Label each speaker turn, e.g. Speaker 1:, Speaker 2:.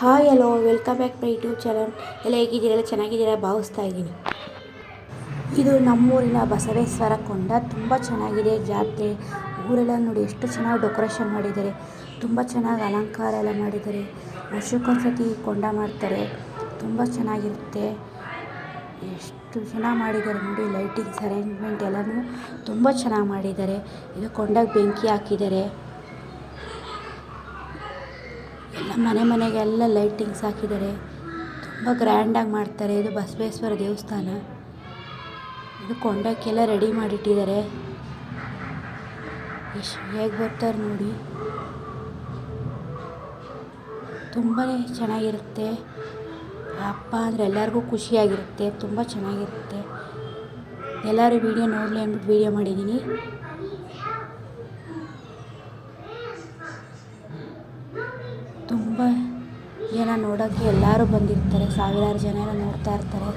Speaker 1: Hi hello welcome back my YouTube channel ಎಲ್ಲ ಹೇಗಿದ್ದೀರಲ್ಲ ಚೆನ್ನಾಗಿದ್ದೀರಾ? ಭಾವಿಸ್ತಾ ಇದ್ದೀನಿ. ಇದು ನಮ್ಮೂರಿನ ಬಸವೇಶ್ವರ ಕೊಂಡ. ತುಂಬ ಚೆನ್ನಾಗಿದೆ ಜಾತ್ರೆ. ಊರೆಲ್ಲ ನೋಡಿ ಎಷ್ಟು ಚೆನ್ನಾಗಿ ಡೆಕೋರೇಷನ್ ಮಾಡಿದ್ದಾರೆ. ತುಂಬ ಚೆನ್ನಾಗಿ ಅಲಂಕಾರ ಎಲ್ಲ ಮಾಡಿದ್ದಾರೆ. ವರ್ಷಕ್ಕೊಂದ್ಸತಿ ಕೊಂಡ ಮಾಡ್ತಾರೆ. ತುಂಬ ಚೆನ್ನಾಗಿರುತ್ತೆ. ಎಷ್ಟು ಚೆನ್ನಾಗಿ ಮಾಡಿದ್ದಾರೆ ನೋಡಿ ಲೈಟಿಂಗ್ಸ್ ಅರೇಂಜ್ಮೆಂಟ್ ಎಲ್ಲನೂ ತುಂಬ ಚೆನ್ನಾಗಿ ಮಾಡಿದ್ದಾರೆ. ಇದು ಕೊಂಡಕ್ಕೆ ಬೆಂಕಿ ಹಾಕಿದ್ದಾರೆ. ಎಲ್ಲ ಮನೆ ಮನೆಗೆಲ್ಲ ಲೈಟಿಂಗ್ಸ್ ಹಾಕಿದ್ದಾರೆ. ತುಂಬ ಗ್ರ್ಯಾಂಡಾಗಿ ಮಾಡ್ತಾರೆ. ಇದು ಬಸವೇಶ್ವರ ದೇವಸ್ಥಾನ. ಇದು ಕೊಂಡಕ್ಕೆಲ್ಲ ರೆಡಿ ಮಾಡಿಟ್ಟಿದ್ದಾರೆ. ಎಷ್ಟು ಹೇಗೆ ಬರ್ತಾರೆ ನೋಡಿ. ತುಂಬಾ ಚೆನ್ನಾಗಿರುತ್ತೆ. ಹಬ್ಬ ಅಂದರೆ ಎಲ್ಲರಿಗೂ ಖುಷಿಯಾಗಿರುತ್ತೆ. ತುಂಬ ಚೆನ್ನಾಗಿರುತ್ತೆ. ಎಲ್ಲರೂ ವೀಡಿಯೋ ನೋಡಲಿ ಅಂದ್ಬಿಟ್ಟು ವೀಡಿಯೋ ಮಾಡಿದ್ದೀನಿ ತುಂಬ ಜನ ನೋಡೋಕ್ಕೆ ಎಲ್ಲರೂ ಬಂದಿರ್ತಾರೆ ಸಾವಿರಾರು ಜನ ಎಲ್ಲ ನೋಡ್ತಾ ಇರ್ತಾರೆ.